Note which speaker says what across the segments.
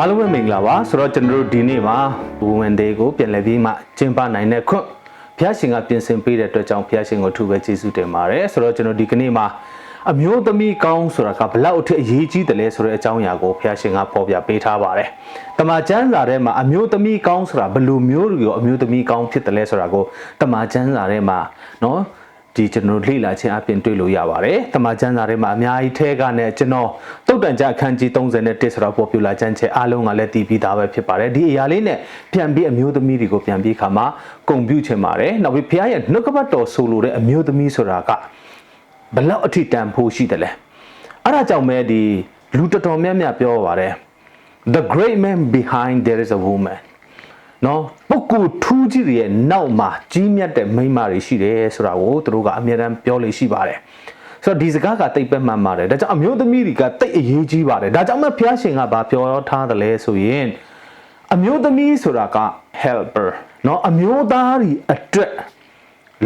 Speaker 1: အားလုံးပဲမင်္ဂလာပါဆိုတော့ကျွန်တော်တို့ဒီနေ့မှာ Women Day ကိုပြန်လည်ပြီးမှကျင်းပနိုင်တဲ့ခွင့်ဘုရားရှင်ကပြင်ဆင်ပေးတဲ့အတွက်ကြောင့်ဘုရားရှင်ကိုထူပဲကျေးဇူးတင်ပါတယ်ဆိုတော့ကျွန်တော်ဒီကနေ့မှာအမျိုးသမီးကောင်းဆိုတာကဘလောက်အထက်အရေးကြီးတယ်လဲဆိုတဲ့အကြောင်းအရာကိုဘုရားရှင်ကဖော်ပြပေးထားပါတယ်။တမန်ကျမ်းစာထဲမှာအမျိုးသမီးကောင်းဆိုတာဘယ်လိုမျိုးတွေကိုအမျိုးသမီးကောင်းဖြစ်တယ်လဲဆိုတာကိုတမန်ကျမ်းစာထဲမှာနော် ဒီကျွန်တော်လေ့လာခြင်းအပြင်တွေ့လို့ရပါတယ်။တမန်ကျမ်းစာထဲမှာအများကြီးထဲကနဲ့ကျွန်တော်တုတ်တန်ကြအခန်းကြီး31ဆိုတော့ပေါ်ပြလာကျမ်းချက်အားလုံးကလည်းတည်ပြီးသားပဲဖြစ်ပါတယ်။ဒီအရာလေးနဲ့ပြန်ပြီးအမျိုးသမီးတွေကိုပြန်ပြီးခါမှာဂုံပြုခြင်းပါတယ်။နောက်ပြီးဘုရားရဲ့နှုတ်ကပတ်တော်ဆိုလိုတဲ့အမျိုးသမီးဆိုတာကဘလောက်အထိတန်ဖိုးရှိတယ်လဲ။အဲ့ဒါကြောင့်ပဲဒီလူတော်တော်များများပြောပါတယ်။ The great man behind there is a woman နော်ပုဂ္ဂိုလ်ထူးကြီးတွေရဲ့နောက်မှာကြီးမြတ်တဲ့မိန်းမတွေရှိတယ်ဆိုတာကိုသူတို့ကအမြဲတမ်းပြောလို့ရှိပါတယ်ဆိုတော့ဒီစကားကတိတ်ပဲမှန်ပါတယ်ဒါကြောင့်အမျိုးသမီးတွေကတိတ်အရေးကြီးပါတယ်ဒါကြောင့်မှဘုရားရှင်ကဘာပြောထားတယ်လဲဆိုရင်အမျိုးသမီးဆိုတာက helper เนาะအမျိုးသားတွေအတွက်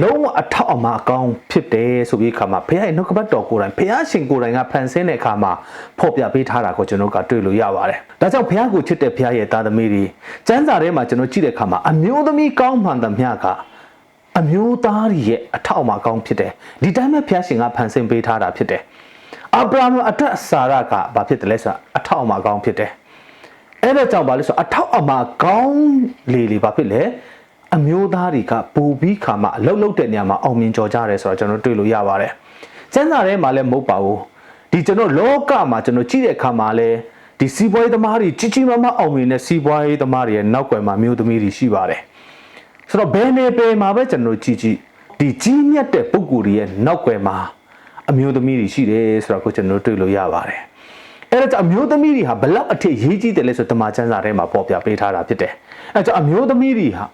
Speaker 1: လုံးဝအထောက်အမအကောင်းဖြစ်တယ်ဆိုပြီးခါမှာဘုရားရဲ့နှုတ်ကပတ်တော်ကိုယ်တိုင်ဘုရားရှင်ကိုယ်တိုင်ကဖန်ဆင်းတဲ့အခါမှာဖော်ပြပေးထားတာကိုကျွန်တော်ကတွေ့လို့ရပါတယ်။ဒါကြောင့်ဘုရားကိုချစ်တဲ့ဘုရားရဲ့သားသမီးတွေစံစာထဲမှာကျွန်တော်ကြည့်တဲ့အခါမှာအမျိုးသမီးကောင်းမှန်သမျှကအမျိုးသားတွေရဲ့အထောက်အမအကောင်းဖြစ်တယ်။ဒီတိုင်းပဲဘုရားရှင်ကဖန်ဆင်းပေးထားတာဖြစ်တယ်။အာဗြဟံအတွက်စာရကဘာဖြစ်တယ်လဲဆိုတာအထောက်အမအကောင်းဖြစ်တယ်။အဲ့ဒါကြောင့်ဘာလဲဆိုတော့အထောက်အမကောင်းလေလေဘာဖြစ်လဲ အမျိုးသားတွေကပူပြီးခါမှအလုတ်လုတ်တဲ့နေရာမှာအောင်မြင်ကြော်ကြတယ်ဆိုတော့ကျွန်တော်တွေ့လို့ရပါတယ်။စံစာထဲမှာလည်းမဟုတ်ပါဘူး။ဒီကျွန်တော်လောကမှာကျွန်တော်ကြည့်တဲ့အခါမှာလည်းဒီစီးပွားရေးသမားတွေကြီးကြီးမားမားအောင်မြင်တဲ့စီးပွားရေးသမားတွေရဲ့နောက်ွယ်မှာမျိုးသမီးတွေရှိပါတယ်။ဆိုတော့ဘယ်နေပယ်မှာပဲကျွန်တော်ကြည့်ကြည့်ဒီကြီးမြတ်တဲ့ပုဂ္ဂိုလ်တွေရဲ့နောက်ွယ်မှာအမျိုးသမီးတွေရှိတယ်ဆိုတော့ကိုကျွန်တော်တွေ့လို့ရပါတယ်။အဲ့ဒါကြောင့်အမျိုးသမီးတွေဟာဘလောက်အထက်ရေးကြီးတယ်လဲဆိုတမန်ကျမ်းစာထဲမှာပေါ်ပြပေးထားတာဖြစ်တယ်။အဲ့ဒါကြောင့်အမျိုးသမီးတွေဟာ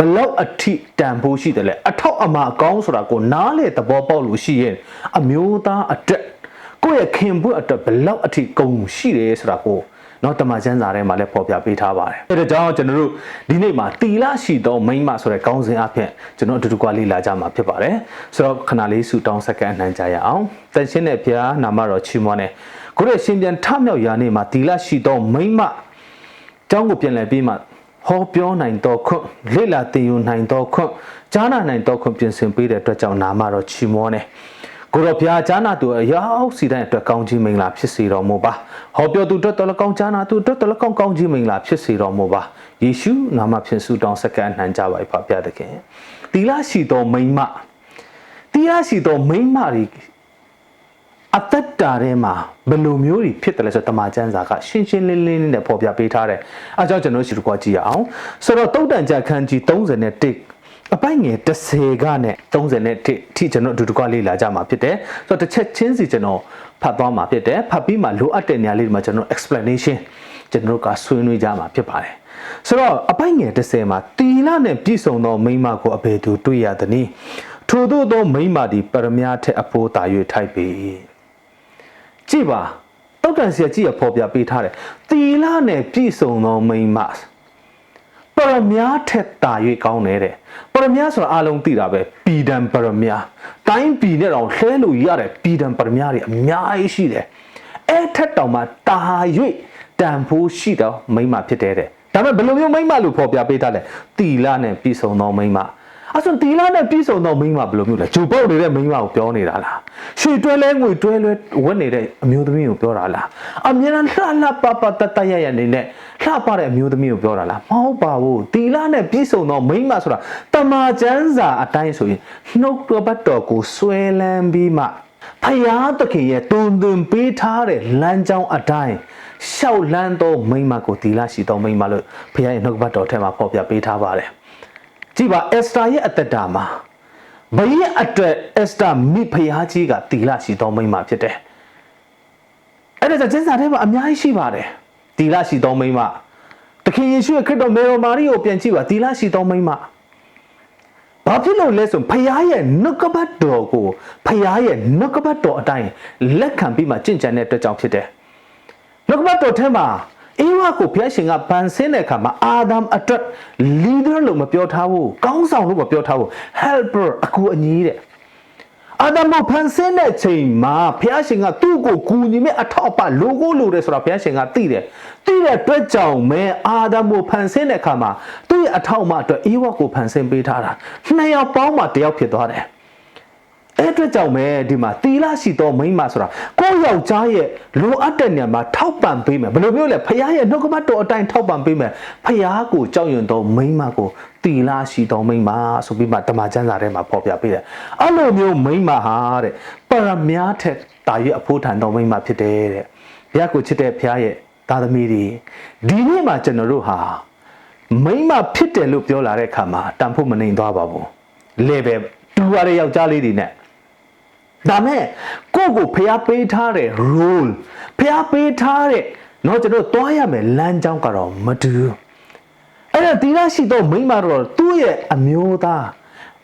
Speaker 1: ဘလောက်အထိတန်ဖိုးရှိတယ်လဲအထောက်အမအကောင်းဆိုတာကိုနားလေသဘောပေါက်လို့ရှိရင်အမျိုးသားအတွက်ကိုယ့်ရဲ့ခင်ပွတ်အတွက်ဘလောက်အထိဂုဏ်ရှိတယ်ဆိုတာကိုနော်တမန်ကျမ်းစာထဲမှာလည်းပေါ်ပြပေးထားပါတယ်အဲဒါကြောင့်ကျွန်တော်တို့ဒီနေ့မှာတီလာရှိသောမိမ့်မဆိုတဲ့ကောင်းစဉ်အဖြစ်ကျွန်တော်အတူတူကလေးလာကြမှာဖြစ်ပါတယ်ဆိုတော့ခဏလေးဆူတောင်းစက္ကန့်အနှံကြရအောင်တန်ရှင်းတဲ့ဘုရားနာမတော်ချီးမွမ်းတယ်ကိုယ့်ရဲ့ရှင်ပြန်ထမြောက်ရာနေ့မှာတီလာရှိသောမိမ့်မကျောင်းကိုပြန်လည်ပြီးမှ ဟောပြောနိုင်တော့ခွင့်လေ့လာသင်ယူနိုင်တော့ခွင့်ကြားနာနိုင်တော့ခွင့်ပြင်ဆင်ပေးတဲ့အတွက်ကြောင့်နာမတော်ချီးမွမ်းတယ်ကိုရောဘုရားကြားနာသူအရောက်စီတိုင်းအတွက်ကောင်းကြီးမင်္ဂလာဖြစ်စေတော်မူပါဟောပြောသူအတွက်တော်လကောင်းကြားနာသူအတွက်တော်လကောင်းကောင်းကြီးမင်္ဂလာဖြစ်စေတော်မူပါယေရှုနာမဖြင့်ဆုတောင်းစက္ကန့်နှံကြပါ၏ဖဖျားသခင်တီလာရှိတော်မိမ့်မတီလာရှိတော်မိမ့်မတွေ အသက်တာထဲမှာဘယ်လိုမျိုးတွေဖြစ်တယ်လဲဆိုတော့တမန်ကျမ်းစာကရှင်းရှင်းလင်းလင်းနဲ့ပေါ်ပြပေးထားတယ်အဲကြောင့်ကျွန်တော်ရှိတကွာကြည့်ရအောင်ဆိုတော့တုတ်တန်ကြခန်းကြီး31အပိုင်ငယ်30ကနဲ့30နဲ့ထိကျွန်တော်အတူတကွလေ့လာကြမှာဖြစ်တယ်ဆိုတော့တစ်ချက်ချင်းစီကျွန်တော်ဖတ်သွားမှာဖြစ်တယ်ဖတ်ပြီးမှလိုအပ်တဲ့နေရာလေးတွေမှာကျွန်တော် explanation ကျွန်တော်ကဆွေးနွေးကြမှာဖြစ်ပါတယ်ဆိုတော့အပိုင်ငယ်30မှာတီလာနဲ့ပြည့်စုံသောမိမကိုအဘယ်သူတွေ့ရသနည်းထို့သောသောမိမသည်ပရမညာထက်အဖိုးတာ၍ထိုက်ပေ ကြည့်ပါတောက်တန်ဆရာကြည့်ရဖော်ပြပေးထားတယ်တီလာနဲ့ပြည့်စုံသောမိမပရမညာထက်တာ၍ကောင်းတယ်တဲ့ပရမညာဆိုတာအလုံးသိတာပဲပီဒံပရမညာတိုင်းပီနဲ့တော့လှဲလို့ရတယ်ပီဒံပရမညာတွေအများကြီးရှိတယ်အဲ့ထက်တောင်မှတာ၍တန်ဖိုးရှိတော့မိမဖြစ်တဲ့တဲ့ဒါပေမဲ့ဘယ်လိုမျိုးမိမလို့ဖော်ပြပေးထားလဲတီလာနဲ့ပြည့်စုံသောမိမ အဲ့ဆိုတီလာနဲ့ပြည့်စုံသောမိန်းမဘယ်လိုမျိုးလဲဂျူပုတ်နေတဲ့မိန်းမကိုပြောနေတာလားရွှေတွဲလဲငွေတွဲလဲဝတ်နေတဲ့အမျိုးသမီးကိုပြောတာလားအမြဲတမ်းလှလှပပတတရရနေနဲ့လှပတဲ့အမျိုးသမီးကိုပြောတာလားမဟုတ်ပါဘူးတီလာနဲ့ပြည့်စုံသောမိန်းမဆိုတာတမာကျမ်းစာအတိုင်းဆိုရင်နှုတ်တော်ပတ်တော်ကိုဆွဲလန်းပြီးမှဖယားသခင်ရဲ့တုံသွင်ပေးထားတဲ့လမ်းကြောင်းအတိုင်းရှောက်လန်းသောမိန်းမကိုတီလာရှိသောမိန်းမလို့ဖယားရဲ့နှုတ်ပတ်တော်ထဲမှာဖော်ပြပေးထားပါတယ် ကြည့်ပါအက်စတာရဲ့အသက်တာမှာဘရဲ့အတွက်အက်စတာမိဖယားကြီးကတီလာရှိသောမိန်းမဖြစ်တယ်။အဲ့ဒါကျင်းစာထဲမှာအများကြီးရှိပါတယ်။တီလာရှိသောမိန်းမတခင်ယေရှုရဲ့ခရစ်တော်မေတော်မာရီကိုပြန်ကြည့်ပါတီလာရှိသောမိန်းမဘာဖြစ်လို့လဲဆိုဖယားရဲ့နှုတ်ကပတ်တော်ကိုဖယားရဲ့နှုတ်ကပတ်တော်အတိုင်းလက်ခံပြီးမှကြင်ကြံတဲ့အတွက်ကြောင့်ဖြစ်တယ်။နှုတ်ကပတ်တော်ထဲမှာ အေဝါကိုဘုရားရှင်ကဗန်ဆင်းတဲ့အခါမှာအာဒမ်အတွက် leader လို့မပြောထားဘူးကောင်းဆောင်လို့မပြောထားဘူး helper အကူအညီတဲ့အာဒမဖန်ဆင်းတဲ့ချိန်မှာဘုရားရှင်ကသူ့ကိုကူညီမဲ့အထောက်အပံ့လိုကိုလိုတယ်ဆိုတာဘုရားရှင်ကသိတယ်သိတဲ့အတွက်ကြောင့်မဲအာဒမဖန်ဆင်းတဲ့အခါမှာသူ့ရဲ့အထောက်အပံ့အတွက်အေဝါကိုဖန်ဆင်းပေးထားတာနှစ်ယောက်ပေါင်းမှတယောက်ဖြစ်သွားတယ် အဲ့အတွက်ကြောင့်ပဲဒီမှာတီလာရှိသောမိန်းမဆိုတာကိုယ့်ယောက်ျားရဲ့လိုအပ်တဲ့နေရာမှာထောက်ပံ့ပေးမယ်ဘယ်လိုမျိုးလဲဖခင်ရဲ့နှုတ်ကပတ်တော်အတိုင်းထောက်ပံ့ပေးမယ်ဖခင်ကိုကြောက်ရွံ့သောမိန်းမကိုတီလာရှိသောမိန်းမဆိုပြီးမှဓမ္မကျမ်းစာထဲမှာဖော်ပြပေးတယ်အဲ့လိုမျိုးမိန်းမဟာတဲ့ပရမများထက်တာရွေအဖို့ထန်သောမိန်းမဖြစ်တယ်တဲ့ဘုရားကိုချစ်တဲ့ဖခင်ရဲ့သားသမီးတွေဒီနေ့မှာကျွန်တော်တို့ဟာမိန်းမဖြစ်တယ်လို့ပြောလာတဲ့အခါမှာတန်ဖို့မနိုင်သွားပါဘူးလေပဲတူရတဲ့ယောက်ျားလေးတွေနဲ့ ဒါမဲ့ကိုယ့်ကိုဖျားပေးထားတဲ့ role ဖျားပေးထားတဲ့เนาะကျွန်တော်တွားရမယ်လမ်းကြောင်းကတော့မတူဘူးအဲ့ဒါဒီလားရှိတော့မိန်းမတော့သူ့ရဲ့အမျိုးသား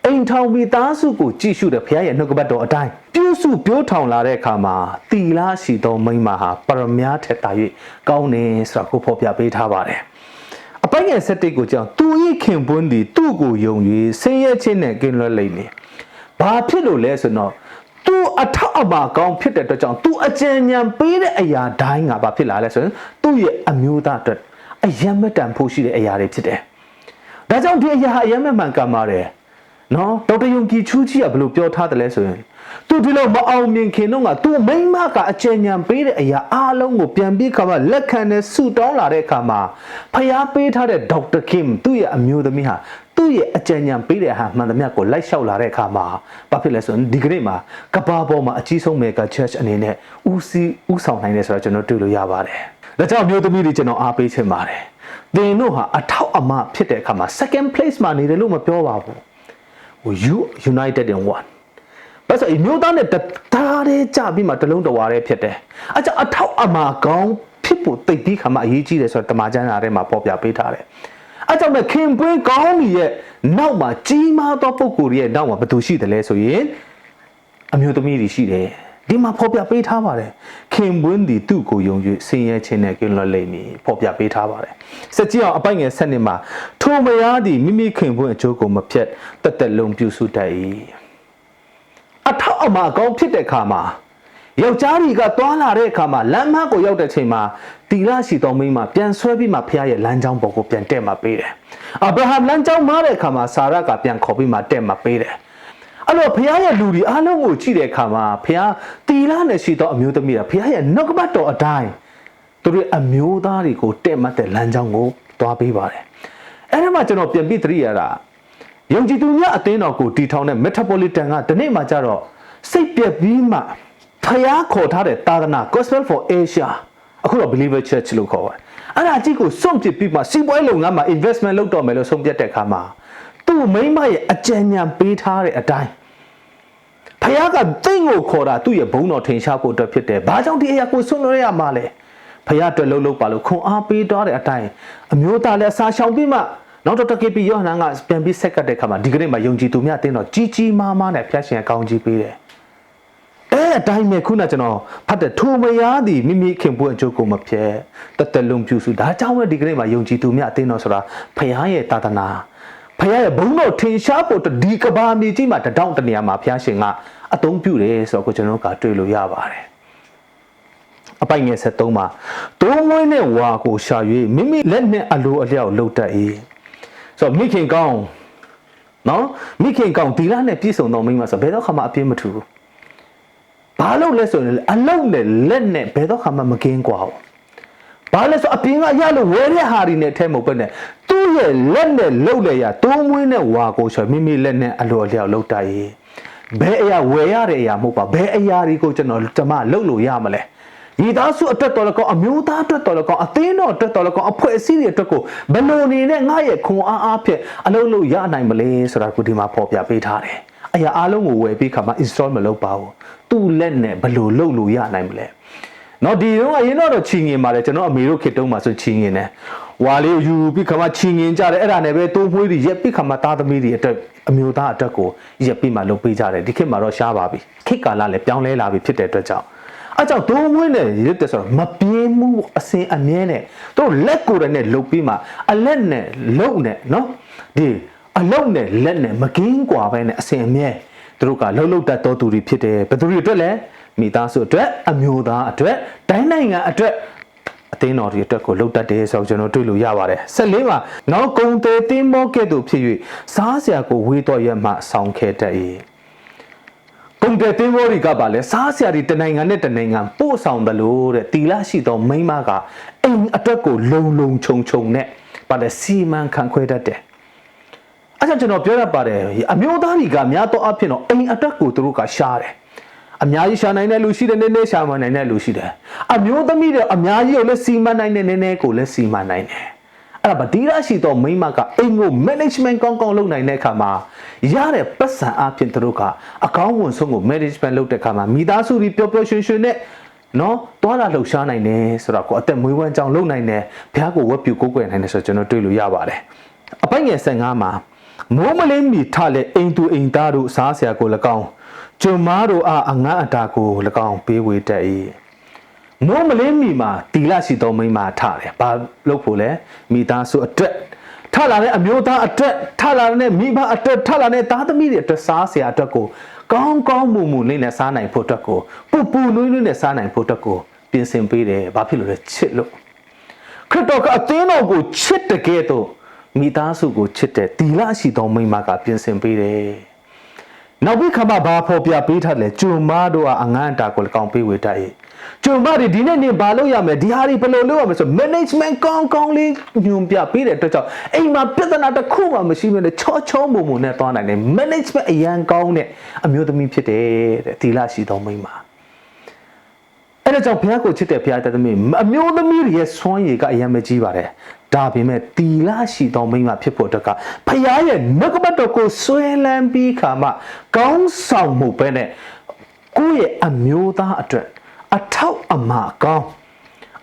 Speaker 1: အိမ်ထောင်မိသားစုကိုကြည့်ရှုတဲ့ဖခင်ရဲ့နှုတ်ကပတ်တော်အတိုင်းပြုစုပြောထောင်လာတဲ့အခါမှာတီလားရှိသောမိန်းမဟာပရမများထက်တာ၍ကောင်းတယ်ဆိုတာကိုဖော်ပြပေးထားပါတယ်အပိုင်ငယ်ဆက်တိတ်ကိုကြောင့်သူ၏ခင်ပွန်းသည်သူ့ကိုယုံ၍ဆင်းရဲခြင်းနဲ့ကင်းလွတ်လိမ့်မည်ဘာဖြစ်လို့လဲဆိုတော့ သူအထောက်အပံ့ကောင်းဖြစ်တဲ့အတွက်ကြောင့်သူအကြံဉာဏ်ပေးတဲ့အရာတိုင်းကဘာဖြစ်လာလဲဆိုရင်သူ့ရဲ့အမျိုးသားအတွက်အယံမတန်ဖို့ရှိတဲ့အရာတွေဖြစ်တယ်။ဒါကြောင့်ဒီအရာအယံမမှန်ကန်ပါတယ်။နော်ဒေါက်တာယုံကြည်ချူးကြီးကဘယ်လိုပြောထားတယ်လဲဆိုရင်သူဒီလိုမအောင်မြင်ခင်တော့ကသူမိမကအကြံဉာဏ်ပေးတဲ့အရာအားလုံးကိုပြန်ပြီးခါမှာလက်ခံနဲ့ဆူတောင်းလာတဲ့အခါမှာဖျားပေးထားတဲ့ဒေါက်တာခင်သူ့ရဲ့အမျိုးသမီးဟာ သူ့ရဲ့အကြံဉာဏ်ပေးတဲ့ဟာမှန်သမျှကိုလိုက်လျှောက်လာတဲ့အခါမှာဘာဖြစ်လဲဆိုရင်ဒီကနေ့မှာကဘာပေါ်မှာအကြီးဆုံးမေဂါ church အနေနဲ့ဦးစီးဦးဆောင်နိုင်တယ်ဆိုတော့ကျွန်တော်တွေ့လို့ရပါတယ်။ဒါကြောင့်မျိုးသမီးတွေကျွန်တော်အားပေးချင်ပါတယ်။သင်တို့ဟာအထောက်အမဖြစ်တဲ့အခါမှာ second place မှာနေတယ်လို့မပြောပါဘူး။ဟို you united in one ဘာလို့အမျိုးသားနဲ့တသားတည်းကြပြီးမှတလုံးတဝါတည်းဖြစ်တယ်။အဲကြောင့်အထောက်အမကောင်းဖြစ်ဖို့တိတ်ပြီးခါမှအရေးကြီးတယ်ဆိုတော့တမန်ကျမ်းစာထဲမှာပေါ်ပြပေးထားတယ်။ အဲကြောင့်မဲ့ခင်ပွင်းကောင်းကြီးရဲ့နောက်မှာကြီးမားသောပုဂ္ဂိုလ်ရဲ့နောက်မှာဘယ်သူရှိတယ်လဲဆိုရင်အမျိုးသမီးတွေရှိတယ်။ဒီမှာဖော်ပြပေးထားပါတယ်ခင်ပွန်းဒီသူ့ကိုယုံ၍ဆင်းရဲခြင်းနဲ့ကင်းလွတ်လိမ့်မည်ဖော်ပြပေးထားပါတယ်စက်ကြီးအောင်အပိုက်ငယ်ဆက်နေမှာထိုမယားသည်မိမိခင်ပွန်းအကျိုးကိုမဖြတ်တက်တက်လုံးပြုစုတတ်၏အထောက်အမကောင်းဖြစ်တဲ့ခါမှာယောက်ျားကြီးကတွားလာတဲ့အခါမှာလမ်းမကိုရောက်တဲ့ချိန်မှာ တီလာရှိတော်မိန်းမပြန်ဆွဲပြီးမှဖခင်ရဲ့လမ်းကြောင်းပေါ်ကိုပြန်တက်มาပေးတယ်။အာဗြဟံလမ်းကြောင်းမှားတဲ့အခါမှာဆာရကပြန်ခေါ်ပြီးမှတက်มาပေးတယ်။အဲ့တော့ဖခင်ရဲ့လူတွေအားလုံးကိုကြည့်တဲ့အခါမှာဖခင်တီလာနဲ့ရှိသောအမျိုးသမီးကဖခင်ရဲ့နှုတ်ကပတ်တော်အတိုင်းသူတို့အမျိုးသားတွေကိုတက်မှတ်တဲ့လမ်းကြောင်းကိုသွားပေးပါတယ်။အဲ့ဒီမှာကျွန်တော်ပြန်ပြီးသတိရတာယုံကြည်သူများအသင်းတော်ကိုတီထောင်တဲ့ Metropolitan ကဒီနေ့မှကျတော့စိတ်ပြက်ပြီးမှဖျားခေါ်ထားတဲ့သာသနာ Gospel for Asia အခုတော့ Believer Church လို့ခေါ်ပါတယ်။အဲ့ဒါကြီးကိုစွန့်ပစ်ပြီးမှစီးပွားရေးလုပ်ငန်းမှာ investment လုပ်တော့မယ်လို့ဆုံးဖြတ်တဲ့အခါမှာသူ့မိမရဲ့အကြံဉာဏ်ပေးထားတဲ့အတိုင်းဖျားကတိတ်ကိုခေါ်တာသူ့ရဲ့ဘုံတော်ထင်ရှားဖို့အတွက်ဖြစ်တယ်။ဘာကြောင့်ဒီအရာကိုဆွန့်လွှဲရမှာလဲ။ဖျားအတွက်လှုပ်လှုပ်ပါလို့ခွန်အားပေးထားတဲ့အတိုင်းအမျိုးသားလည်းအစာရှောင်ပြီးမှနောက်တော့တကေပီယောဟန်ကပြန်ပြီးဆက်ကတ်တဲ့အခါမှာဒီကနေ့မှာယုံကြည်သူများတင်းတော့ကြီးကြီးမားမားနဲ့ဖျားရှင်အကောင်းကြီးပေးတယ်။ အဲအတိုင်းပဲခုနကျွန်တော်ဖတ်တဲ့ထိုမယားသည်မိမိခင်ပွင့်အကျိုးကိုမဖြဲတက်တက်လုံးပြုစုဒါကြောင့်ပဲဒီကနေ့မှာယုံကြည်သူများအတင်းတော်ဆိုတာဖျားရဲ့တာသနာဖျားရဲ့ဘုံတော်ထင်ရှားဖို့ဒီကဘာမြေကြီးမှာတတောင့်တနေရာမှာဖျားရှင်ကအတုံးပြုတယ်ဆိုတော့ကိုကျွန်တော်ကတွေ့လို့ရပါတယ်။အပိုင်ငယ်73မှာတိုးမွေးနဲ့ဝါကိုရှာ၍မိမိလက်နဲ့အလိုအလျောက်လှုပ်တတ်၏ဆိုတော့မိခင်ကောင်းနော်မိခင်ကောင်းဒီလားနဲ့ပြည့်စုံတော့မိန်းမဆိုဘယ်တော့မှအပြင်းမထူဘူး ဘာလို့လဲဆိုရင်အလုံးနဲ့လက်နဲ့ဘယ်တော့မှမကင်းกว่าဘူးဘာလဲဆိုအပြင်ကရလို့ဝယ်တဲ့ဟာတွေနဲ့ထဲမဟုတ်ပဲနဲ့သူ့ရဲ့လက်နဲ့လှုပ်လေရတိုးမွေးနဲ့ဝါကိုဆိုမိမိလက်နဲ့အလိုအလျောက်လှုပ်တတ်၏ဘယ်အရာဝယ်ရတဲ့အရာမဟုတ်ပါဘယ်အရာတွေကိုကျွန်တော်ကျမလှုပ်လို့ရမလဲမိသားစုအတွက်တော်လည်းကောင်းအမျိုးသားအတွက်တော်လည်းကောင်းအသင်းတော်အတွက်တော်လည်းကောင်းအဖွဲ့အစည်းတွေအတွက်ကိုဘယ်လိုအနေနဲ့ငါရဲ့ခွန်အားအားဖြင့်အလုံးလို့ရနိုင်မလဲဆိုတာကိုဒီမှာဖော်ပြပေးထားတယ်။ အရာအားလုံးကိုဝယ်ပြီးခါမှ install မလုပ်ပါဘူး။သူ့လက်နဲ့ဘယ်လိုလုပ်လို့ရနိုင်မလဲ။နော်ဒီတော့အရင်တော့ချီငင်ပါတယ်ကျွန်တော်အမေတို့ခေတ္တုံးမှာဆိုချီငင်တယ်။ဝါလေးကိုယူပြီးခါမှချီငင်ကြတယ်အဲ့ဒါနဲ့ပဲတိုးမွေးတွေရက်ပြီးခါမှသားသမီးတွေအတွက်အမျိုးသားအတွက်ကိုရက်ပြီးမှလုပ်ပေးကြတယ်ဒီခေတ်မှာတော့ရှားပါပြီ။ခေတ်ကာလလည်းပြောင်းလဲလာပြီဖြစ်တဲ့အတွက်ကြောင့်အဲကြောင့်ဒုံဝင်းနဲ့ရစ်တယ်ဆိုတော့မပြေးမှုအစင်အမြဲနဲ့တို့လက်ကိုယ်တိုင်နဲ့လှုပ်ပြီးမှအလက်နဲ့လှုပ်နဲ့နော်ဒီ အလုံးနဲ့လက်နဲ့မကင်းကွာပဲနဲ့အစဉ်အမြဲသူတို့ကလှုပ်လှုပ်တတ်တော်သူတွေဖြစ်တယ်ဘယ်သူတွေအတွက်လဲမိသားစုအတွက်အမျိုးသားအတွက်တိုင်းနိုင်ငံအတွက်အသင်းတော်တွေအတွက်ကိုလှုပ်တတ်တယ်ဆိုတော့ကျွန်တော်တွေ့လို့ရပါတယ်ဆက်လေးပါနောက်ကုံသေးသင်းမောကဲ့သို့ဖြစ်၍စားစရာကိုဝေးတော်ရမှဆောင်ခဲ့တတ်၏ကုံသေးသင်းမောတွေကပါလဲစားစရာတွေတနိုင်ငံနဲ့တနိုင်ငံပို့ဆောင်တယ်လို့တဲ့တီလာရှိသောမိမကအိမ်အတွက်ကိုလုံလုံခြုံခြုံနဲ့ပါလဲစီမံခန့်ခွဲတတ်တယ် အဲ့ဒါကျွန်တော်ပြောရပါတယ်အမျိုးသားတွေကများတော့အဖြစ်တော့အိမ်အတွက်ကိုသူတို့ကရှားတယ်အများကြီးရှာနိုင်တဲ့လူရှိတယ်နည်းနည်းရှာမနိုင်တဲ့လူရှိတယ်အမျိုးသမီးတွေအများကြီးကိုလည်းစီမံနိုင်တယ်နည်းနည်းကိုလည်းစီမံနိုင်တယ်အဲ့ဒါဗဒီရရှိတော့မိမကအိမ်ကို management ကောင်းကောင်းလုပ်နိုင်တဲ့အခါမှာရတဲ့ပတ်စံအဖြစ်သူတို့ကအကောင်းဝင်ဆုံးကို management လုပ်တဲ့အခါမှာမိသားစုတွေပျော်ပျော်ရွှင်ရွှင်နဲ့နော်တွားလာလှုပ်ရှားနိုင်တယ်ဆိုတော့ကိုအသက်မွေးဝမ်းကြောင်းလုပ်နိုင်တယ်ဘုရားကိုဝတ်ပြုကိုးကွယ်နိုင်တယ်ဆိုတော့ကျွန်တော်တွေ့လို့ရပါတယ်အပိုင်ငယ်15မှာ မိုးမလင်းမီထလက်အိမ်သူအိမ်သားတို့စားဆရာကို၎င်းကျွန်းမားတို့အားအငန်းအတာကို၎င်းပေးဝေတတ်၏မိုးမလင်းမီမှာတီလာရှိသောမိန်းမထတယ်ဘာလုပ်ဖို့လဲမိသားစုအတွက်ထလာတဲ့အမျိုးသားအတွက်ထလာတဲ့မိဘအတွက်ထလာတဲ့သားသမီးတွေအတွက်စားဆရာအတွက်ကိုကောင်းကောင်းမွန်မွန်လေးနဲ့စားနိုင်ဖို့အတွက်ကိုပူပူနွေးနွေးနဲ့စားနိုင်ဖို့အတွက်ကိုပြင်ဆင်ပေးတယ်ဘာဖြစ်လို့လဲချစ်လို့ခရစ်တော်ကအသင်းတော်ကိုချစ်တဲ့ကဲ့သို့ မိသားစုကိုချစ်တဲ့တီလာရှိသောမိန်းမကပြင်ဆင်ပေးတယ်။နောက်ပြီးခါမှဘာဖော်ပြပေးထားလဲကျုံမတို့ကအငန်းအတာကိုလည်းကောင်းပေးဝေတတ်၏။ကျုံမတွေဒီနေ့နေဘာလုပ်ရမလဲဒီဟာတွေဘယ်လိုလုပ်ရမလဲဆို management ကောင်းကောင်းလေးညွန်ပြပေးတဲ့အတွက်ကြောင့်အိမ်မှာပြဿနာတစ်ခုမှမရှိဘဲနဲ့ချောချောမုံမုံနဲ့သွားနိုင်တယ် management အရန်ကောင်းတဲ့အမျိုးသမီးဖြစ်တယ်တဲ့တီလာရှိသောမိန်းမ။အဲ့ဒါကြောင့်ဘုရားကိုချစ်တဲ့ဘုရားတသမီးအမျိုးသမီးတွေရဲ့ဆွမ်းရည်ကအယံမကြီးပါတယ် ဒါပေမဲ့တီလာရှိသောမိန်းမဖြစ်ဖို့အတွက်ကဘုရားရဲ့နှုတ်ကပတ်တော်ကိုဆွဲလန်းပြီးခါမှကောင်းဆောင်မှုပဲနဲ့ကိုယ့်ရဲ့အမျိုးသားအတွက်အထောက်အမကောင်း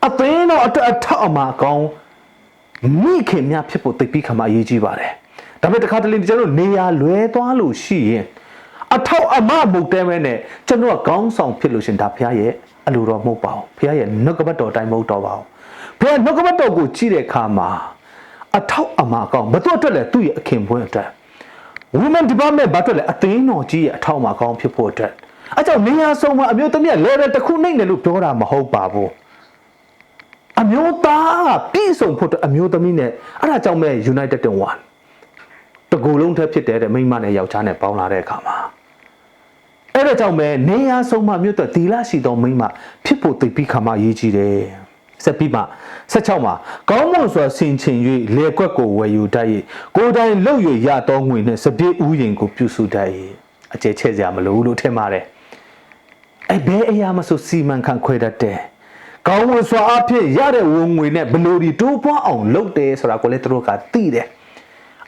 Speaker 1: အသင်းတော်အတွက်အထောက်အမကောင်းမိခင်များဖြစ်ဖို့သိပြီးခါမှအရေးကြီးပါတယ်ဒါပေမဲ့တစ်ခါတလေကျွန်တော်တို့နေရာလွဲသွားလို့ရှိရင်အထောက်အမမဟုတ်တဲ့မဲနဲ့ကျွန်တော်ကကောင်းဆောင်ဖြစ်လို့ရှရင်ဒါဘုရားရဲ့ အလိုတော်မဟုတ်ပါဘူးဘုရားရဲ့နှုတ်ကပတ်တော်အတိုင်းမဟုတ်တော့ပါဘူးဘုရားနှုတ်ကပတ်တော်ကိုကြည့်တဲ့အခါမှာအထောက်အမကောင်းမတော်အတွက်လည်းသူ့ရဲ့အခင်ပွင့်အတွက် women department ဘာအတွက်လဲအသိန်းတော်ကြီးရဲ့အထောက်အမကောင်းဖြစ်ဖို့အတွက်အဲကြောင့်နေရာဆုံးမှာအမျိုးသမီးက level တစ်ခုနှိမ့်တယ်လို့ပြောတာမဟုတ်ပါဘူးအမျိုးသားကပြည့်စုံဖို့အတွက်အမျိုးသမီးနဲ့အဲ့ဒါကြောင့်မဲ့ United in One တကူလုံးထက်ဖြစ်တဲ့တဲ့မိန်းမနဲ့ယောက်ျားနဲ့ပေါင်းလာတဲ့အခါမှာ အဲ့ဒါကြောင့်ပဲနေရဆုံးမှမြို့သက်သီလရှိသောမိန်းမဖြစ်ဖို့သိပြီးခါမှရေးကြည့်တယ်ဆက်ပြီးမှ16မှာကောင်းမွန်စွာဆင်ခြင်၍လေကွက်ကိုဝယ်ယူတတ်၏ကိုယ်တိုင်လှုပ်၍ရသောငွေနှင့်စပြည့်ဥယင်ကိုပြုစုတတ်၏အကျဲချဲ့စရာမလိုဘူးလို့ထင်ပါတယ်အဲ့ဘယ်အရာမဆိုစီမံခန့်ခွဲတတ်တယ်ကောင်းမွန်စွာအဖြစ်ရတဲ့ဝင်ငွေနဲ့ဘလို့ဒီတိုးပွားအောင်လုပ်တယ်ဆိုတာကိုလည်းသူတို့ကသိတယ်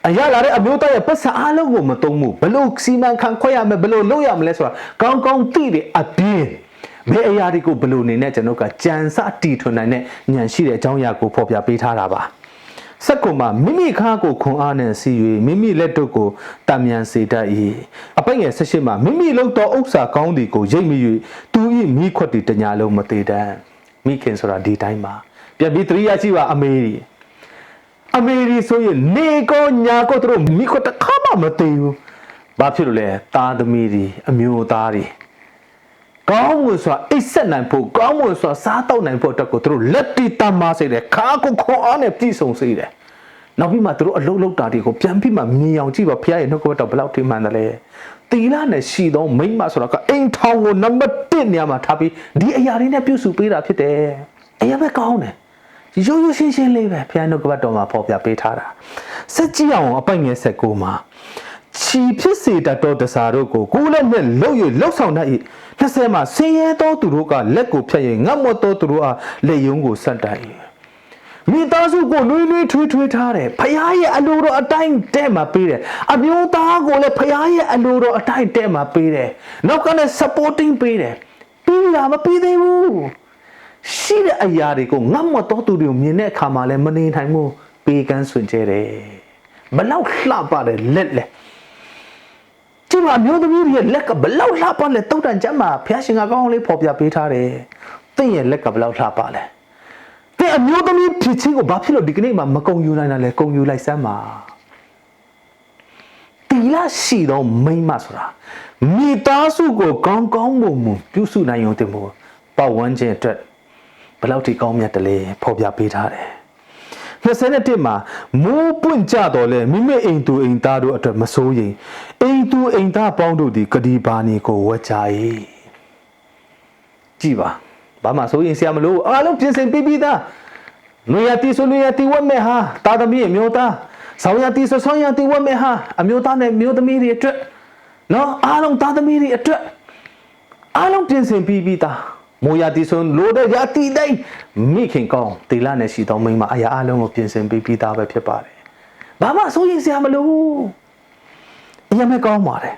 Speaker 1: အရလာတဲ့အမျိုးသားရဲ့ပတ်စံအားလုံးကိုမတုံးဘူးဘလို့စီမံခန့်ခွဲရမယ်ဘလို့လုပ်ရမလဲဆိုတာကောင်းကောင်းသိတယ်အပြင်ဘယ်အရာတွေကိုဘလို့နေနဲ့ကျွန်တော်ကကြံစတီထွန်နိုင်တဲ့ဉာဏ်ရှိတဲ့အကြောင်းအရာကိုဖော်ပြပေးထားတာပါစက္ကုမှာမိမိခါကိုခွန်အားနဲ့စီ၍မိမိလက်တို့ကိုတံမြန်စေတတ်၏အပိုက်ငယ်၁၈မှာမိမိလုံသောဥစ္စာကောင်းသည်ကိုရိပ်မိ၍သူ၏မိခွက်တီတညာလုံးမသေးတတ်မိခင်ဆိုတာဒီတိုင်းပါပြန်ပြီးသတိရရှိပါအမေကြီး အမေရီဆိုရင်နေကောညာကောသူတို့မိခွတ်တစ်ခါမှမသိဘူး။ဘာဖြစ်လို့လဲသားသမီးတွေအမျိုးသားတွေကောင်းမွန်စွာအိတ်ဆက်နိုင်ဖို့ကောင်းမွန်စွာစားတော့နိုင်ဖို့အတွက်ကိုသူတို့လက်တီတမစေတယ်ခါကိုခွန်အားနဲ့ပြည့်စုံစေတယ်။နောက်ပြီးမှသူတို့အလုံးလုံးတာတွေကိုပြန်ပြီးမှမြင်အောင်ကြည့်ပါဖခင်ရဲ့နှုတ်ကပတ်တော်ဘယ်လောက်ထိမှန်တယ်လဲ။တီလာနဲ့ရှိသောမိမဆိုတော့ကအိမ်ထောင်ကိုနံပါတ်1နေရာမှာထားပြီးဒီအရာတွေနဲ့ပြုစုပေးတာဖြစ်တယ်။အရာပဲကောင်းတယ်။ ရိုးရိုးရှင်းရှင်းလေးပဲဖျားနှုတ်ကပတ်တော်မှာဖော်ပြပေးထားတာစက်ကြည့်အောင်အပိုင်ငယ်ဆက်ကိုမှာခြီဖြစ်စေတတ်သောတစားတို့ကိုကိုယ်လက်နဲ့လှုပ်ရလှုပ်ဆောင်တတ်၏20မှာဆင်းရဲသောသူတို့ကလက်ကိုဖြတ်၍ငတ်မွတ်သောသူတို့အားလက်ယုံကိုဆက်တတ်၏မိသားစုကိုနွေးနွေးထွေးထွေးထားတယ်ဖခင်ရဲ့အလိုတော်အတိုင်းတဲ့မှာပေးတယ်အမျိုးသားကိုလည်းဖခင်ရဲ့အလိုတော်အတိုင်းတဲ့မှာပေးတယ်နောက်ကလည်း supporting ပေးတယ်ပြီးတာမပြီးသေးဘူး ရှိတဲ့အရာတွေကိုငတ်မတော်သူတွေကိုမြင်တဲ့အခါမှာလည်းမနေနိုင်ဘူးပေးကမ်းဆွင်ကြတယ်ဘလောက်လှပတယ်လက်လက်ကျမအမျိုးသမီးတွေရဲ့လက်ကဘလောက်လှပလဲတုတ်တန်ကျမ်းမှာဘုရားရှင်ကကောင်းကောင်းလေးဖော်ပြပေးထားတယ်သင်ရဲ့လက်ကဘလောက်လှပလဲသင်အမျိုးသမီးဖြစ်ချင်းကိုဘာဖြစ်လို့ဒီကနေ့မှမကုံယူနိုင်တာလဲကုံယူလိုက်စမ်းပါတီလရှိသောမိန်းမဆိုတာမိသားစုကိုကောင်းကောင်းမွန်မွန်ပြုစုနိုင်ရုံတင်မို့ပတ်ဝန်းကျင်အတွက်ဘယ် လောက်ထိကောင်းမြတ်တယ်လဲဖော်ပြပေးထားတယ်21မှာမိုးပွင့်ကြတော့လဲမိမိအိမ်သူအိမ်သားတို့အတွက်မစိုးရင်အိမ်သူအိမ်သားပေါင်းတို့သည်ကတိပါနေကိုဝတ်ကြ၏ကြည်ပါဘာမှစိုးရင်ဆရာမလို့အားလုံးပြင်ဆင်ပြီးပြီးသားနွေရတီဆိုနွေရတီဝတ်မဲ့ဟာတာသမီးအမျိုးသားဆောင်းရတီဆိုဆောင်းရတီဝတ်မဲ့ဟာအမျိုးသားနဲ့မျိုးသမီးတွေအတွက်နော်အားလုံးသားသမီးတွေအတွက်အားလုံးပြင်ဆင်ပြီးပြီးသား မိုးရတီဆိုလိုတဲ့ရတီတိုင်းမိခင်ကောင်းတီလာနဲ့ရှိသောမိန်းမအရာအားလုံးကိုပြင်ဆင်ပြီးပြီးသားပဲဖြစ်ပါတယ်ဘာမှစိုးရင်ဆရာမလို့အရင်မဲ့ကောင်းပါတယ်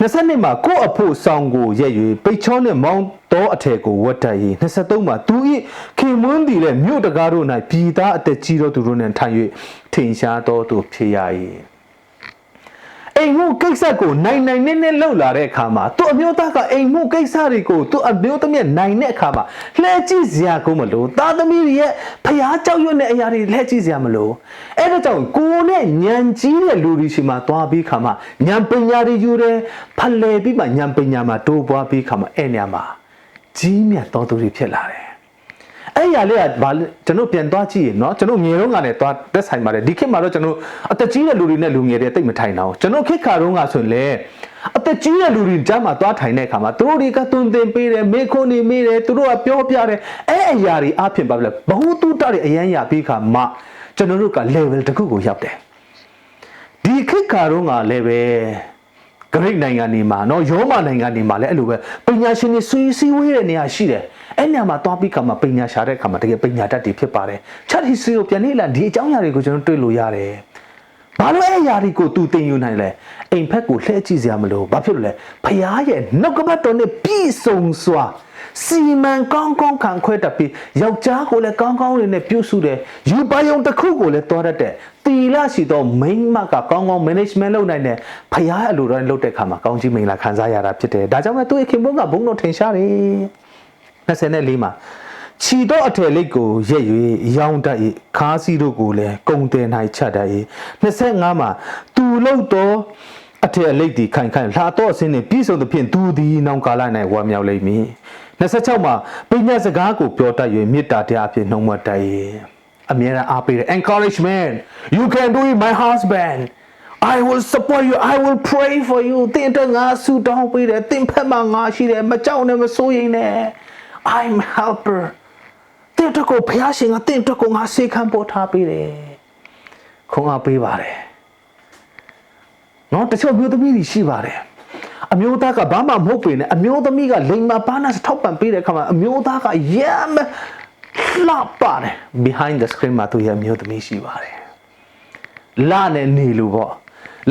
Speaker 1: 20နှစ်မှာကိုယ့်အဖို့ဆောင်ကိုရက်၍ပိတ်ချောနဲ့မောင်းတော့အထည်ကိုဝတ်တတ်၍23မှာသူ၏ခင်မွန်းတည်တဲ့မြို့တကားတို့၌ပြည်သားအသက်ကြီးသောသူတို့နှင့်ထိုင်၍ထင်ရှားသောသူဖြစ်ရ၏ အိမ်မှုကိစ္စကိုနိုင်နိုင်နဲ့နဲ့လှုပ်လာတဲ့အခါမှာသူ့အမျိုးသားကအိမ်မှုကိစ္စတွေကိုသူ့အမျိုးသမီးနိုင်တဲ့အခါမှာလှည့်ကြည့်စရာကိုမလို့သားသမီးရဲ့ဖျားကြောက်ရွံ့တဲ့အရာတွေလှည့်ကြည့်စရာမလို့အဲ့ဒါကြောင့်ကိုနဲ့ညံကြီးတဲ့လူတွေရှိမှသွားပြီးခါမှာညံပညာတွေယူတယ်ဖလှယ်ပြီးမှညံပညာမှာတိုးပွားပြီးခါမှာအဲ့နေရာမှာကြီးမြတ်တော်သူတွေဖြစ်လာတယ် အဲ့ရလေးကဘာလဲကျွန်တော်ပြန်သွားကြည့်ရနော်ကျွန်တော်ငယ်တော့ကလည်းသွားတက်ဆိုင်ပါတယ်ဒီခေတ်မှာတော့ကျွန်တော်အသက်ကြီးတဲ့လူတွေနဲ့လူငယ်တွေတိတ်မထိုင်တော့ကျွန်တော်ခေတ်ခါတော့ကဆိုရင်လေအသက်ကြီးတဲ့လူတွေကြားမှာသွားထိုင်တဲ့အခါမှာသူတို့တွေကသွန်သင်ပေးတယ်မေခွန်းနေမေးတယ်သူတို့ကပြောပြတယ်အဲ့အရာတွေအဖြစ်ပါလဲဘ ഹു တုတတွေအရန်ရပြီးခါမှကျွန်တော်တို့က level တစ်ခုကိုရောက်တယ်ဒီခေတ်ခါတော့ကလည်းပဲ ဂရိနိုင်ငံတွေမှာနော်ရောမနိုင်ငံတွေမှာလည်းအဲ့လိုပဲပညာရှင်တွေဆွေးစည်းဝေးတဲ့နေရာရှိတယ်အဲ့နေရာမှာသွားပြီးခါမှာပညာရှာတဲ့ခါမှာတကယ်ပညာတတ်တွေဖြစ်ပါတယ်ချက်ဒီစီကိုပြန်လေ့လာဒီအကြောင်းအရာတွေကိုကျွန်တော်တွေ့လို့ရတယ်ဘာလို့အဲ့အရာတွေကိုသူတင်ယူနိုင်လဲအိမ်ဖက်ကိုလှည့်ကြည့်စရာမလိုဘာဖြစ်လို့လဲဖရားရဲ့နှုတ်ကပတ်တော်နဲ့ပြည့်စုံစွာ စီမံကောင်းကောင်းခံခွဲတတ်ပြီးယောက်ျားကိုလည်းကောင်းကောင်းလေးနဲ့ပြုစုတယ်ယူပါယုံတစ်ခုကိုလည်းတော်တတ်တယ်တီလာရှိသောမိန်းမကကောင်းကောင်း management လုပ်နိုင်တယ်ဖရားအလိုတော်လုပ်တဲ့အခါမှာကောင်းကြီးမင်္ဂလာခံစားရတာဖြစ်တယ်ဒါကြောင့်လည်းသူ့ရဲ့ခင်ပွန်းကဘုံတော်ထင်ရှားတယ်24မှာခြီတော့အထည်လိတ်ကိုရက်၍ရောင်းတတ်၏ခါးစီတို့ကိုလည်းကုံတင်၌ချက်တတ်၏25မှာသူလို့တော့အထည်အလိတ်ဒီခိုင်ခိုင်လှတော့အစင်းနှင့်ပြည်စုံသဖြင့်သူသည်နောင်ကာလ၌ဝမ်းမြောက်လိမ့်မည် 26မှာပညာစကားကိုပြောတတ်၍မေတ္တာတရားအဖြစ်နှုံးမတတ်၏အမြဲတမ်းအားပေးတယ် encouragement you can do it my husband I will support you I will pray for you တင်တော့ငါဆူတောင်းပေးတယ်တင်ဖက်မှာငါရှိတယ်မကြောက်နဲ့မစိုးရိမ်နဲ့ I'm helper တင်တော့ကိုဘုရားရှင်ကတင်တော့ကိုငါစေခံပေါ်ထားပေးတယ်ခွန်အားပေးပါတယ်နော်တချို့မျိုးသမီးတွေရှိပါတယ် အမျိုးသားကဘာမှမဟုတ်ပေနဲ့အမျိုးသမီးကလိမ်မာပါနာထောက်ပံ့ပေးတဲ့အခါမှာအမျိုးသားကရမ်းလှပါတယ် behind the screen မှာသူရဲ့အမျိုးသမီးရှိပါတယ်လာနဲ့နေလို့ပေါ့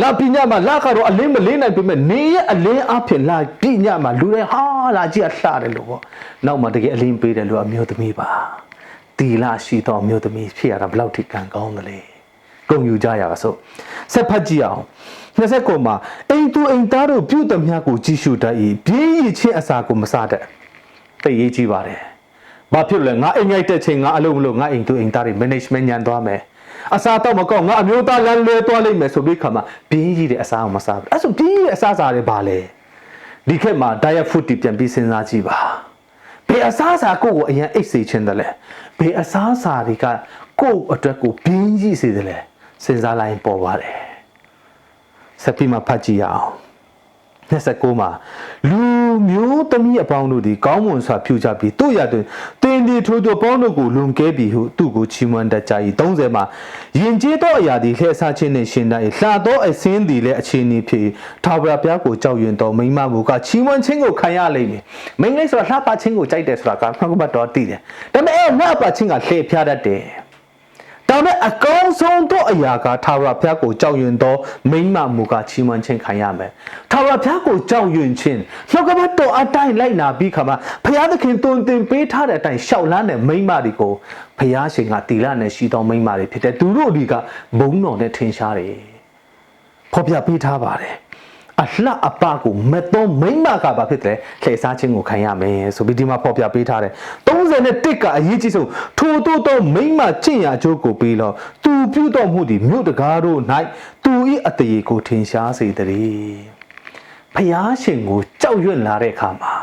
Speaker 1: လာပညာမှာလာကတော့အလင်းမလေးနိုင်ပေမဲ့နေရဲ့အလင်းအဖြစ်လာပညာမှာလူတွေဟာလာကြည့်အလှတယ်လို့ပေါ့နောက်မှတကယ်အလင်းပေးတယ်လို့အမျိုးသမီးပါတီလာရှိတော့အမျိုးသမီးဖြစ်ရတာဘယ်လောက်ထိကံကောင်းတယ်လဲဂုံယူကြရပါစို့ဆက်ဖတ်ကြည့်အောင် 20ကိုမှာအိမ်သူအိမ်သားတို့ပြုသမျှကိုကြည့်ရှုတတ်၏ပြင်းရချင်းအစာကိုမစားတတ်သိရေးကြည့်ပါတယ်ဘာဖြစ်လို့လဲငါအိမ်ငိုက်တဲ့ချိန်ငါအလုပ်မလုပ်ငါအိမ်သူအိမ်သားတွေ management ညံသွားမယ်အစာတော့မကောက်ငါအမျိုးသားလမ်းလွဲသွားလိမ့်မယ်ဆိုပြီးခါမှာပြင်းကြီးတဲ့အစာကိုမစားဘူးအဲ့ဆိုပြင်းကြီးတဲ့အစာစားတွေဘာလဲဒီခက်မှာ diet food တွေပြန်ပြီးစဉ်းစားကြည့်ပါဘယ်အစားအစာကိုယ့်ကိုအရင်အိတ်စေခြင်းတယ်လဲဘယ်အစားအစာတွေကကိုယ့်အတွက်ကိုပြင်းကြီးစေတယ်လဲစဉ်းစားလိုက်ပေါ်ပါတယ် ဆက်ပြီးမှဖတ်ကြည့်ရအောင်29မှာလူမျိုးသမီးအပေါင်းတို့သည်ကောင်းမွန်စွာပြုကြပြီးတို့ရတွင်တင်ဒီထိုးသောပေါင်းတို့ကိုလွန်ကဲပြီးဟုသူ့ကိုချီးမွမ်းတတ်ကြ၏30မှာယင်ကျေးသောအရာသည်လှည့်စားခြင်းနှင့်ရှင်တတ်၏လှသောအစင်းသည်လည်းအခြေအနေဖြစ်ထာဝရဘုရားကိုကြောက်ရွံ့သောမိန်းမမူကချီးမွမ်းခြင်းကိုခံရလိမ့်မည်မိန်းကလေးဆိုတာလှပခြင်းကိုကြိုက်တယ်ဆိုတာကနှုတ်ကပတ်တော်သိတယ်ဒါပေမဲ့အဲလှပခြင်းကလှည့်ဖျားတတ်တယ် ဒါပေမဲ့အကောင်းဆုံးသောအရာကထာဝရဘုရားကိုကြောက်ရွံ့သောမိမ့်မမူကချီးမွမ်းခြင်းခံရမယ်။ထာဝရဘုရားကိုကြောက်ရွံ့ခြင်းနှုတ်ကပတ်တော်အတိုင်းလိုက်နာပြီးခါမှာဘုရားသခင်တုံတင်ပေးထားတဲ့အတိုင်းရှောက်လန်းတဲ့မိမ့်မတွေကိုဘုရားရှင်ကတီလာနဲ့ရှိသောမိမ့်မတွေဖြစ်တဲ့သူတို့ဒီကဘုံတော်နဲ့ထင်ရှားတယ်။ဖော်ပြပေးထားပါတယ်။ အလှအပကိုမတော်မိမ့်မကပါဖြစ်တယ်လှည့်စားခြင်းကိုခံရမယ်ဆိုပြီးဒီမှာဖော်ပြပေးထားတယ်31ကအရေးကြီးဆုံးထို့သောသောမိမ့်မကျင့်ရာကျိုးကိုပြီးတော့သူပြုတော်မူသည့်မြို့တကားတို့၌သူ၏အတရေကိုထင်ရှားစေတည်းဖျားရှင်ကိုကြောက်ရွံ့လာတဲ့အခါမှာ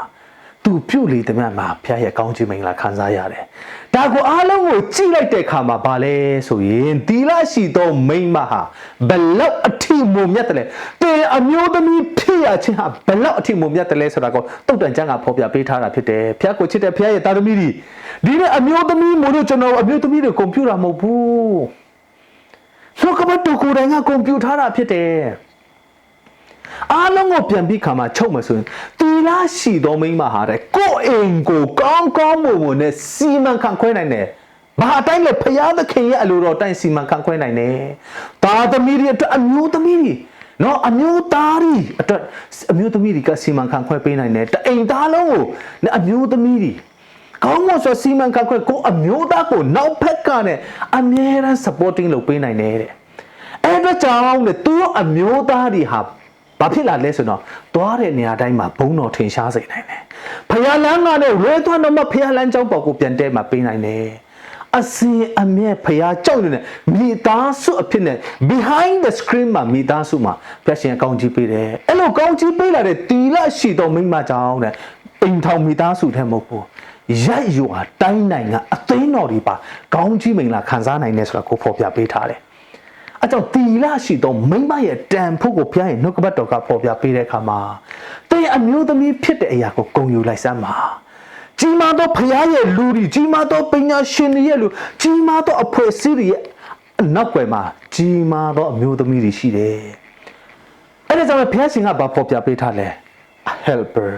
Speaker 1: သူပြုတ်လေတဲ့မြတ်မှာဖျားရဲ့ကောင်းချီးမင်္ဂလာခံစားရတယ်။ ဒါကိုအားလုံးကိုကြည့်လိုက်တဲ့အခါမှာဗာလဲဆိုရင်ဒီလရှိသောမိန်းမဟာဘလောက်အထီမုံမြတ်တယ်လဲ။တင်အမျိုးသမီးဖြစ်ရခြင်းဟာဘလောက်အထီမုံမြတ်တယ်လဲဆိုတာကိုတုတ်တန်ကျမ်းကဖော်ပြပေးထားတာဖြစ်တယ်။ဖျားကိုချစ်တဲ့ဖျားရဲ့တာသမီတွေဒီနေ့အမျိုးသမီးမို့လို့ကျွန်တော်အမျိုးသမီးတွေကွန်ပျူတာမဟုတ်ဘူး။ဆိုကဘတ်တူကိုယ်တိုင်ကကွန်ပျူတာတာဖြစ်တယ်။ အားလုံးကိုပြန်ပြီးခါမှချုပ်မယ်ဆိုရင်တီလာရှိသောမိန်းမဟာတဲ့ကိုယ့်အိမ်ကိုကောင်းကောင်းမွန်မွန်နဲ့စီမံခန့်ခွဲနိုင်တယ်။ဘာအတိုင်းလဲဖရာသခင်ရဲ့အလိုတော်အတိုင်းစီမံခန့်ခွဲနိုင်တယ်။ဒါသမီးတွေအတွက်အမျိုးသမီးတွေနော်အမျိုးသားတွေအတွက်အမျိုးသမီးတွေကစီမံခန့်ခွဲပေးနိုင်တယ်။တအိမ်သားလုံးကိုနဲ့အမျိုးသမီးတွေကောင်းမွန်စွာစီမံခန့်ခွဲကိုအမျိုးသားကိုနောက်ဖက်ကနဲ့အမြဲတမ်း supporting လုပ်ပေးနိုင်တယ်တဲ့။အဲ့တော့ကြောင့်လေသူတို့အမျိုးသားတွေဟာ ဘာဖြစ်လာလဲဆိုတော့သွားတဲ့နေရာတိုင်းမှာဘုံတော်ထင်ရှားစေနိုင်တယ်။ဖယားလန်းကလည်းရဲသွားတော့မှဖယားလန်းကြောင်းပေါ်ကိုပြန်တဲမှာပေးနိုင်တယ်။အစင်အမြဲဖယားကြောက်နေတဲ့မိသားစုအဖြစ်နဲ့ behind the screen မှာမိသားစုမှာဖျက်ရှင်အကောင်းကြီးပေးတယ်။အဲ့လိုကောင်းကြီးပေးလာတဲ့တီလရှိတော်မိမကြောင့်တဲ့အိမ်ထောင်မိသားစုထဲမဟုတ်ဘူး။ရက်ယူဟာတိုင်းနိုင်ငံအသိန်းတော်တွေပါကောင်းကြီးမိန်လာခံစားနိုင်တယ်ဆိုတာကိုဖော်ပြပေးထားတယ်။ အကြောင်းတီလာရှိသောမိမရဲ့တန်ဖို့ကိုဘုရားရဲ့နှုတ်ကပတ်တော်ကပေါ်ပြပေးတဲ့အခါမှာတဲ့အမျိုးသမီးဖြစ်တဲ့အရာကိုဂုဏ်ယူလိုက်စမ်းပါကြီးမားသောဘုရားရဲ့လူတွေကြီးမားသောပညာရှင်တွေရဲ့လူကြီးမားသောအဖွဲ့အစည်းတွေရဲ့အနောက်ွယ်မှာကြီးမားသောအမျိုးသမီးတွေရှိတယ်အဲ့ဒါကြောင့်ဘုရားရှင်ကဘာပေါ်ပြပေးထားလဲ A helper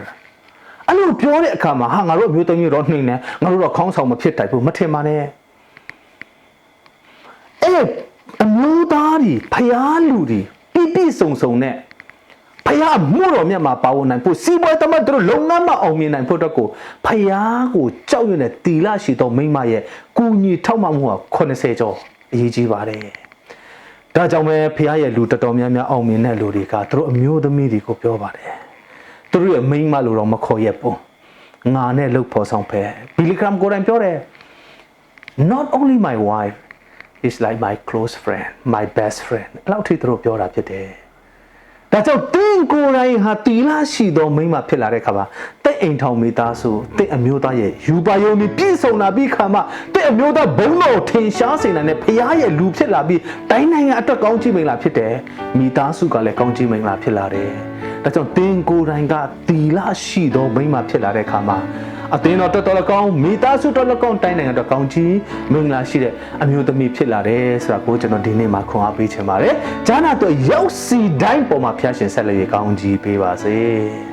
Speaker 1: အဲ့လိုပြောတဲ့အခါမှာဟာငါတို့အမျိုးသမီးတော့နှိမ့်နေငါတို့တော့ခေါင်းဆောင်မဖြစ်တိုက်ဘူးမထင်ပါနဲ့အဲ့ အမျိုးသားတွေဖျားလူတွေပြပြစုံစုံနဲ့ဖျားမှုတော်မြတ်မှာပါဝင်နိုင်ဖို့စီးပွားသမတ်တို့လုပ်ငန်းမအောင်မြင်နိုင်ဖို့အတွက်ကိုဖျားကိုကြောက်ရွံ့တဲ့တီလာရှိသောမိန်းမရဲ့ကူညီထောက်မှမှုဟာ80ကျော်အရေးကြီးပါတယ်။ဒါကြောင့်ပဲဖျားရဲ့လူတော်တော်များများအောင်မြင်တဲ့လူတွေကသူတို့အမျိုးသမီးတွေကိုပြောပါတယ်။သူတို့ရဲ့မိန်းမလိုတော့မခေါ်ရက်ဘူး။ငါနဲ့လှုပ်ဖော်ဆောင်ဖဲဘီလီဂရမ်ကိုယ်တိုင်ပြောတယ် not only my wife is like my close friend my best friend အဲ့လောက်ထိသူတို့ပြောတာဖြစ်တယ်။ဒါကြောင့်တင်းကိုယ်တိုင်ဟာတီလာရှိသောမိန်းမဖြစ်လာတဲ့ခါမှာတဲ့အိမ်ထောင်မိသားစုတဲ့အမျိုးသားရဲ့ယူပါယုံပြီးပြည့်စုံလာပြီးခါမှာတဲ့အမျိုးသားဘုံတော်ထင်ရှားစေနိုင်တဲ့ဖခင်ရဲ့လူဖြစ်လာပြီးတိုင်းနိုင်ငံအတွက်ကောင်းချီးမင်္ဂလာဖြစ်တယ်။မိသားစုကလည်းကောင်းချီးမင်္ဂလာဖြစ်လာတယ်။ဒါကြောင့်တင်းကိုယ်တိုင်ကတီလာရှိသောမိန်းမဖြစ်လာတဲ့ခါမှာ အသင်းတော်တော်တော်လည်းကောင်းမိသားစုတော်လည်းကောင်းတိုင်းနိုင်ငံတော်ကောင်းကြီးမင်္ဂလာရှိတဲ့အမျိုးသမီးဖြစ်လာတယ်ဆိုတာကိုကျွန်တော်ဒီနေ့မှာခွန်အားပေးချင်ပါတယ်။ဂျာနာတော့ရောက်စီတိုင်းပေါ်မှာဖျားရှင်ဆက်လက်ရကောင်းကြီးပေးပါစေ။